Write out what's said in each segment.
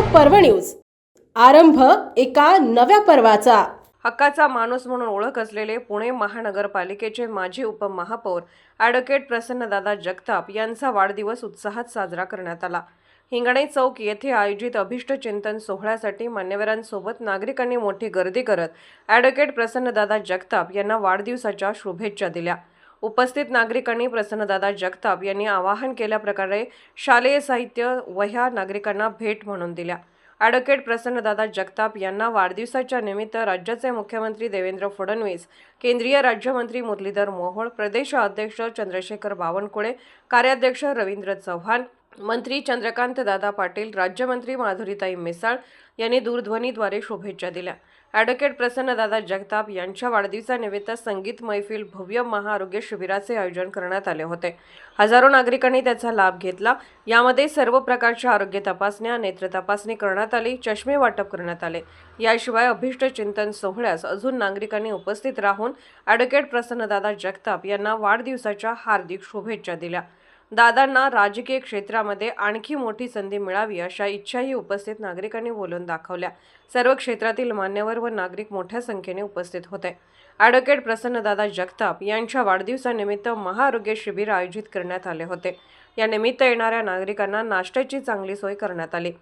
पर्व न्यूज. आरंभ एका नव्या पर्वाचा. हक्काचा माणूस म्हणून ओळख असलेले पुणे महानगरपालिकेचे माजी उपमहापौर ॲडव्होकेट प्रसन्नदादा जगताप यांचा वाढदिवस उत्साहात साजरा करण्यात आला. हिंगणे चौक येथे आयोजित अभिष्ट चिंतन सोहळ्यासाठी मान्यवरांसोबत नागरिकांनी मोठी गर्दी करत ॲडव्होकेट प्रसन्नदादा जगताप यांना वाढदिवसाच्या शुभेच्छा दिल्या. उपस्थित नागरिकांनी प्रसन्नदादा जगताप यांनी आवाहन केल्याप्रकारे शालेय साहित्य वह्या नागरिकांना भेट म्हणून दिल्या. ॲडव्होकेट प्रसन्नदादा जगताप यांना वाढदिवसाच्या निमित्त राज्याचे मुख्यमंत्री देवेंद्र फडणवीस केंद्रीय राज्यमंत्री मुरलीधर मोहोळ प्रदेश अध्यक्ष चंद्रशेखर बावनकुळे कार्याध्यक्ष रवींद्र चव्हाण मंत्री चंद्रकांत दादा पाटील राज्यमंत्री माधुरीताई मिसाळ यांनी दूरध्वनीद्वारे शुभेच्छा दिल्या. ॲडव्होकेट प्रसन्नदादा जगताप यांच्या वाढदिवसानिमित्त संगीत मैफिल भव्य महाआरोग्य शिबिराचे आयोजन करण्यात आले होते. हजारो नागरिकांनी त्याचा लाभ घेतला. यामध्ये सर्व प्रकारच्या आरोग्य तपासण्या नेत्र तपासणी करण्यात आली चष्मे वाटप करण्यात आले. याशिवाय अभिष्ट चिंतन सोहळ्यास अजून नागरिकांनी उपस्थित राहून ॲडव्होकेट प्रसन्नदादा जगताप यांना वाढदिवसाच्या हार्दिक शुभेच्छा दिल्या. दादांना राजकीय क्षेत्रामध्ये आणखी मोठी संधी मिळावी अशा इच्छाही उपस्थित नागरिकांनी बोलून दाखवल्या. सर्व क्षेत्रातील मान्यवर व नागरिक मोठ्या संख्येने उपस्थित होते. ॲडव्होकेट प्रसन्नदादा जगताप यांच्या वाढदिवसानिमित्त महाआरोग्य शिबिर आयोजित करण्यात आले होते. या निमित्त येणाऱ्या नागरिकांना नाश्त्याची चांगली सोय करण्यात आली.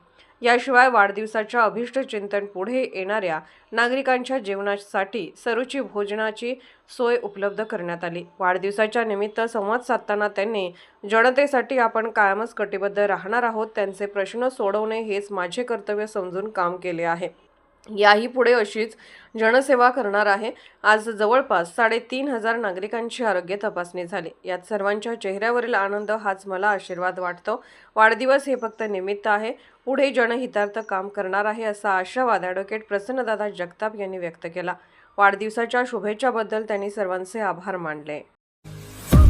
याशिवाय वाढदिवसाच्या अभिष्ट चिंतन पुढे येणाऱ्या नागरिकांच्या जेवणासाठी सरुची भोजनाची सोय उपलब्ध करण्यात आली. वाढदिवसाच्या निमित्त संवाद साधताना त्यांनी जनतेसाठी आपण कायमच कटिबद्ध राहणार आहोत त्यांचे प्रश्न सोडवणे हेच माझे कर्तव्य समजून काम केले आहे. याही पुढे अशीच जनसेवा करणार आहे. आज जवळपास साडेतीन हजार नागरिकांची आरोग्य तपासणी झाली. यात सर्वांच्या चेहऱ्यावरील आनंद हाच मला आशीर्वाद वाटतो. वाढदिवस हे फक्त निमित्त आहे. पुढे जनहितार्थ काम करणार आहे असा आशावाद ॲडव्होकेट प्रसन्नदादा जगताप यांनी व्यक्त केला. वाढदिवसाच्या शुभेच्छाबद्दल त्यांनी सर्वांचे आभार मानले.